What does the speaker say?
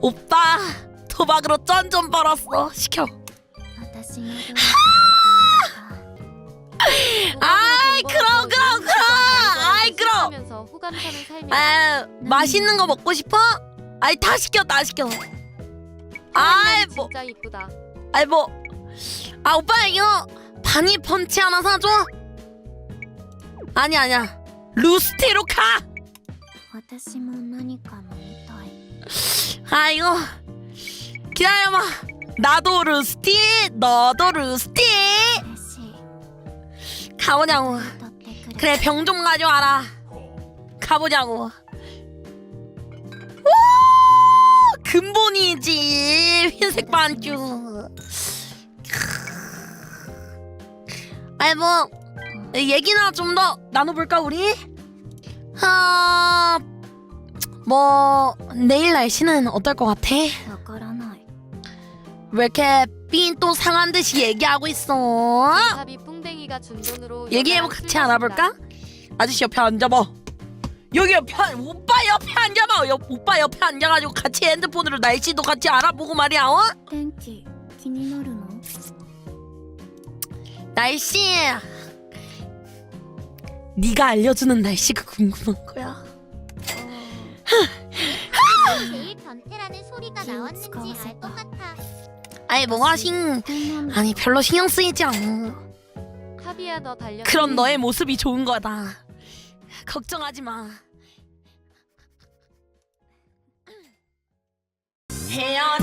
오빠 도박으로 쩐 좀 벌었어 시켜 私のどうしても 아이 그럼 그럼 그럼 아이 그럼 하면서 호감사는 살면 아 맛있는 거 먹고 싶어? 아이 다 시켜 다 시켜 아이 뭐 진짜 이쁘다. 아이 뭐 아 오빠 이거 바니 펀치 하나 사줘? 아니 아니야 루스티로 가 私も何か飲みたい 아이고 기다려봐. 나도 루스티 너도 루스티. 가보자고. 그래 병 좀 가져와라. 가보자고. 오 근본이지. 흰색 반죽 아이 뭐 얘기나 좀 더 나눠볼까 우리? 아 어... 뭐 내일 날씨는 어떨 것 같아? わからない 왜 이렇게 삔 또 상한 듯이 얘기하고 있어? 사비 뿡댕이가 준 돈으로 얘기해보 여자랑 같이 술 알아볼까? 아저씨 옆에 앉아봐. 여기 옆에 앉- 오빠 옆에 앉아봐. 옆, 오빠 옆에 앉아가지고 같이 핸드폰으로 날씨도 같이 알아보고 말이야. 어? 天気気になるの 날씨. 네가 알려주는 날씨가 궁금한 거야. 튀어나온다는 소리가 음, 나왔는지 알 것 같아. 아이 뭐가 신 음. 아니 별로 신경 쓰이지 않아. 카비야 너 달려. 그럼 너의 모습이 좋은 거다. 걱정하지 마. 헤어